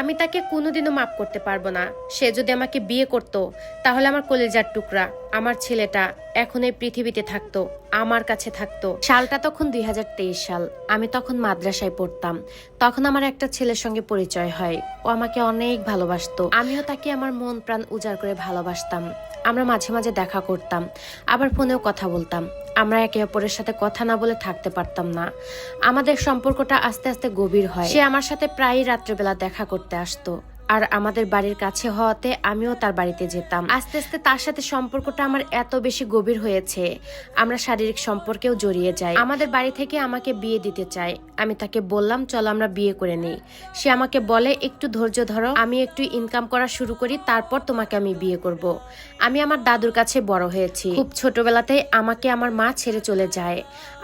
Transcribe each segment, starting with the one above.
আমি তাকে কোনোদিনও মাফ করতে পারব না। সে যদি আমাকে বিয়ে করত, তাহলে আমার কলেজার টুকরা, আমার ছেলেটা এখন এই পৃথিবীতে থাকতো, আমার কাছে থাকতো। সালটা তখন দুই হাজার তেইশ সাল। আমি তখন মাদ্রাসায় পড়তাম। তখন আমার একটা ছেলের সঙ্গে পরিচয় হয়। ও আমাকে অনেক ভালোবাসতো। আমিও তাকে আমার মন প্রাণ উজাড় করে ভালোবাসতাম। আমরা মাঝে মাঝে দেখা করতাম। আবার ফোনেও কথা বলতাম। আমরা একে অপরের সাথে কথা না বলে থাকতে পারতাম না। আমাদের সম্পর্কটা আস্তে আস্তে গভীর হয়। সে আমার সাথে প্রায়ই রাত্রেবেলা দেখা করতে আসতো। আর আমাদের বাড়ির কাছে হওয়াতে আমিও তার বাড়িতে যেতাম। আস্তে আস্তে তার সাথে সম্পর্কটা আমার এত বেশি গভীর হয়েছে। আমরা শারীরিক সম্পর্কেও জড়িয়ে যাই। আমাদের বাড়ি থেকে আমাকে বিয়ে দিতে চায়। আমি তাকে বললাম, চলো আমরা বিয়ে করে নিই। সে আমাকে বলে, একটু ধৈর্য ধরো, আমি একটু ইনকাম করা শুরু করি, তারপর তোমাকে আমি বিয়ে করব। আমি আমার দাদুর কাছে বড় হয়েছি। খুব ছোটবেলাতেই আমাকে আমার মা ছেড়ে চলে যায়।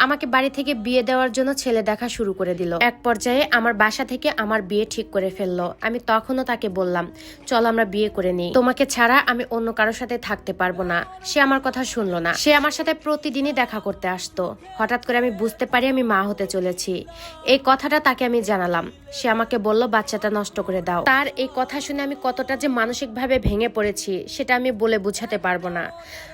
আমাকে বাড়ি থেকে বিয়ে দেওয়ার জন্য ছেলে দেখা শুরু করে দিল। এক পর্যায়ে আমার বাসা থেকে আমার বিয়ে ঠিক করে ফেলল। আমি তখনও তাকে বললাম, চল আমরা বিয়ে করে নিই। তোমাকে ছাড়া আমি অন্য কারোর সাথে থাকতে পারব না। সে আমার কথা শুনলো না। সে আমার সাথে প্রতিদিনই দেখা করতে আসতো। হঠাৎ করে আমি বুঝতে পারি আমি মা হতে চলেছি। এই কথাটা তাকে আমি জানালাম। সে আমাকে বলল, বাচ্চাটা নষ্ট করে দাও। তার এই কথা শুনে আমি কতটা যে মানসিকভাবে ভেঙে পড়েছি, সেটা আমি বলে বুঝাতে পারব না।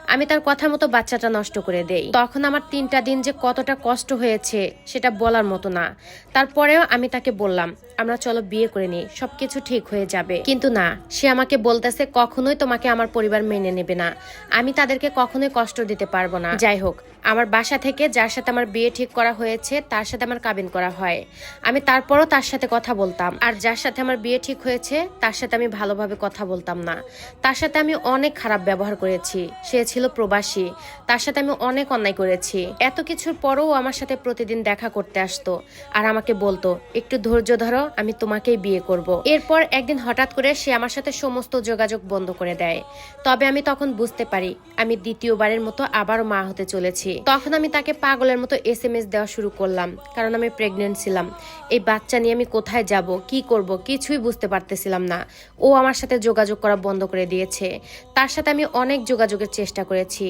আমি তার কথা মতো বাচ্চাটা নষ্ট করে দেই। তখন আমার তিনটা দিন যে কতটা কষ্ট হয়েছে, সেটা বলার মতো না। তারপরেও আমি তাকে বললাম আমরা চলো বিয়ে করে নিই, সবকিছু ঠিক হয়ে যাবে। কিন্তু না, সে আমাকে বলতেছে কখনোই তোমাকে আমার পরিবার মেনে নেবে না। আমি তাদেরকে কখনোই কষ্ট দিতে পারব না। যাই হোক, আমার বাসা থেকে যার সাথে আমার বিয়ে ঠিক করা হয়েছে, তার সাথে আমার কাবিন করা হয়। আমি তারপরও তার সাথে কথা বলতাম। আর যার সাথে আমার বিয়ে ঠিক হয়েছে, তার সাথে আমি ভালোভাবে কথা বলতাম না। তার সাথে আমি অনেক খারাপ ব্যবহার করেছি। সে ছিল প্রবাসী। তার সাথে আমি অনেক অন্যায় করেছি। এত কিছুর পরও আমার সাথে প্রতিদিন দেখা করতে আসতো। আর আমাকে বলতো, একটু ধৈর্য ধরো আমি তোমাকেই বিয়ে করব। এরপর একদিন হঠাৎ করে সে আমার সাথে সমস্ত যোগাযোগ বন্ধ করে দেয়। তবে আমি তখন বুঝতে পারি, আমি দ্বিতীয়বারের মতো আবারও মা হতে চলেছি। তখন আমি তাকে পাগলের মতো এস এম এস দেওয়া শুরু করলাম, কারণ আমি প্রেগনেন্ট ছিলাম। এই বাচ্চা নিয়ে আমি কোথায় যাব, কি করব কিছুই বুঝতে পারতেছিলাম না। ও আমার সাথে যোগাযোগ করা বন্ধ করে দিয়েছে। তার সাথে আমি অনেক যোগাযোগের চেষ্টা করেছি,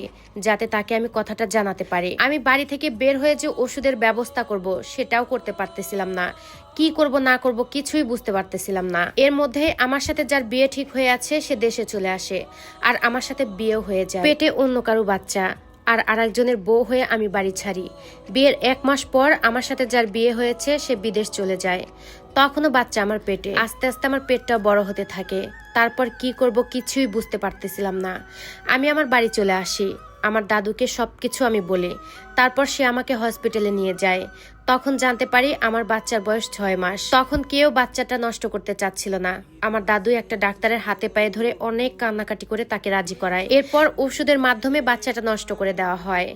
যাতে তাকে আমি কথাটা জানাতে পারি। আমি বাড়ি থেকে বের হয়ে যে ওষুধের ব্যবস্থা করব, সেটাও করতে পারতেছিলাম না। কি করব, না করব কিছুই বুঝতে পারতেছিলাম না। এর মধ্যে আমার সাথে যার বিয়ে ঠিক হয়ে আছে, সে দেশে চলে আসে। আর আমার সাথে বিয়েও হয়ে যায়। পেটে অন্য কারও বাচ্চা। আর আরেকজনের বউ হয়ে আমি বাড়ি ছাড়ি। বিয়ের এক মাস পর আমার সাথে যার বিয়ে হয়েছে, সে বিদেশ চলে যায়। তখনও বাচ্চা আমার পেটে। আস্তে আস্তে আমার পেটটা বড় হতে থাকে। তারপর কি করব কিছুই বুঝতে পারতেছিলাম না। আমি আমার বাড়ি চলে আসি। আমার দাদুকে সব কিছু আমি বলি। তারপর সে আমাকে হসপিটালে নিয়ে যায়। তখন জানতে পারি আমার বাচ্চার বয়স ছয় মাস। তখন কেউ বাচ্চাটা নষ্ট করতে চাচ্ছিল না। আমার দাদু একটা ডাক্তারের হাতে পায়ে ধরে অনেক কান্নাকাটি করে তাকে রাজি করায়। এরপর ওষুধের মাধ্যমে বাচ্চাটা নষ্ট করে দেওয়া হয়।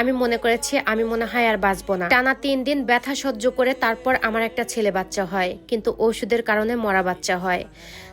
আমি মনে করেছি, আমি মনে হয় আর বাঁচবো না। টানা তিন দিন ব্যথা সহ্য করে তারপর আমার একটা ছেলে বাচ্চা হয়, কিন্তু ওষুধের কারণে মরা বাচ্চা হয়।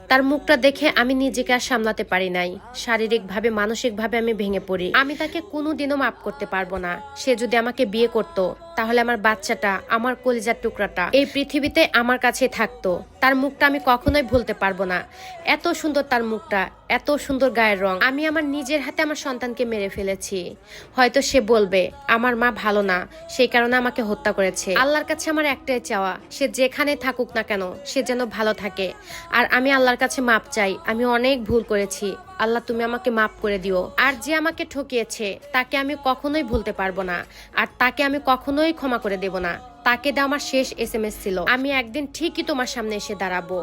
তার মুখটা দেখে আমি নিজেকে আর সামলাতে পারি নাই। শারীরিকভাবে, মানসিকভাবে আমি ভেঙে পড়ি। আমি তাকে কোনোদিনও মাফ করতে পারব না। সে যদি আমাকে বিয়ে করত তাহলে আমার বাচ্চাটা আমার কলিজার টুকরাটা এই পৃথিবীতে আমার কাছে থাকতো। তার মুখটা আমি কখনোই ভুলতে পারব না। এত সুন্দর তার মুখটা, এত সুন্দর গায়ের রং। আমি আমার নিজের হাতে আমার সন্তানকে মেরে ফেলেছি। হয়তো সে বলবে, আমার মা ভালো না, সেই কারণে আমাকে হত্যা করেছে। আল্লাহর কাছে আমার একটাই চাওয়া, সে যেখানে থাকুক না কেন, সে যেন ভালো থাকে। আর আমি আল্লাহর কাছে মাপ চাই, আমি অনেক ভুল করেছি। আল্লাহ, তুমি আমাকে মাফ করে দিও। আর যে আমাকে ঠকিয়েছে, তাকে আমি কখনোই ভুলতে পারব না। আর তাকে আমি কখনোই ক্ষমা করে দেব না। তাকে দেওয়া আমার শেষ এস এম এস ছিল। আমি একদিন ঠিকই তোমার সামনে এসে দাঁড়াবো।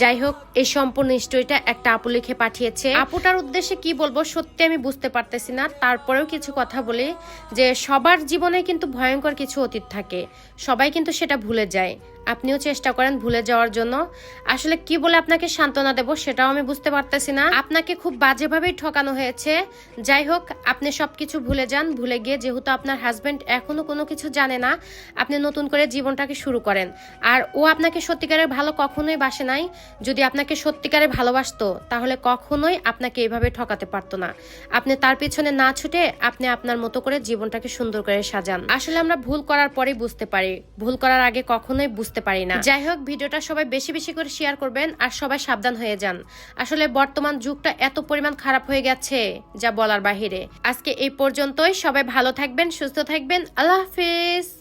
যাই হোক, এই সম্পূর্ণ স্টোরিটা একটা আপু লিখে পাঠিয়েছে। আপুটার উদ্দেশ্যে কি বলব সত্যি আমি বুঝতে পারতেছি না। তারপরেও কিছু কথা বলি যে, সবার জীবনে কিন্তু ভয়ঙ্কর কিছু অতীত থাকে। সবাই কিন্তু সেটা ভুলে যায়। আপনিও চেষ্টা করেন ভুলে যাওয়ার জন্য। আসলে কি বলে আপনাকে সান্ত্বনা দেব সেটাও আমি বুঝতে পারতেছি না। আপনাকে খুব বাজেভাবেই ঠকানো হয়েছে। যাই হোক, আপনি সবকিছু ভুলে যান। ভুলে গিয়ে যেহেতু আপনার হাজবেন্ড এখনও কোনো কিছু জানে না, আপনি নতুন করে জীবনটাকে শুরু করেন। আর ও আপনাকে সত্যিকারের ভালো কখনোই বাসে নাই। যদি আপনাকে সত্যিকারে ভালোবাসতো, তাহলে কখনোই আপনাকে এইভাবে ঠকাতে পারতো না। আপনি তার পিছনে না ছুটে আপনি আপনার মতো করে জীবনটাকে সুন্দর করে সাজান। আসলে আমরা ভুল করার পরেই বুঝতে পারি। ভুল করার আগে কখনোই বুঝতে পারি না। যাই হোক ভিডিওটা সবাই বেশি বেশি করে শেয়ার করবেন আর সবাই সাবধান হয়ে যান। আসলে বর্তমান যুগটা এত পরিমাণ খারাপ হয়ে গেছে, যা বলার বাহিরে। আজকে এই পর্যন্তই, সবাই ভালো থাকবেন, সুস্থ থাকবেন। আল্লাহ হাফিজ।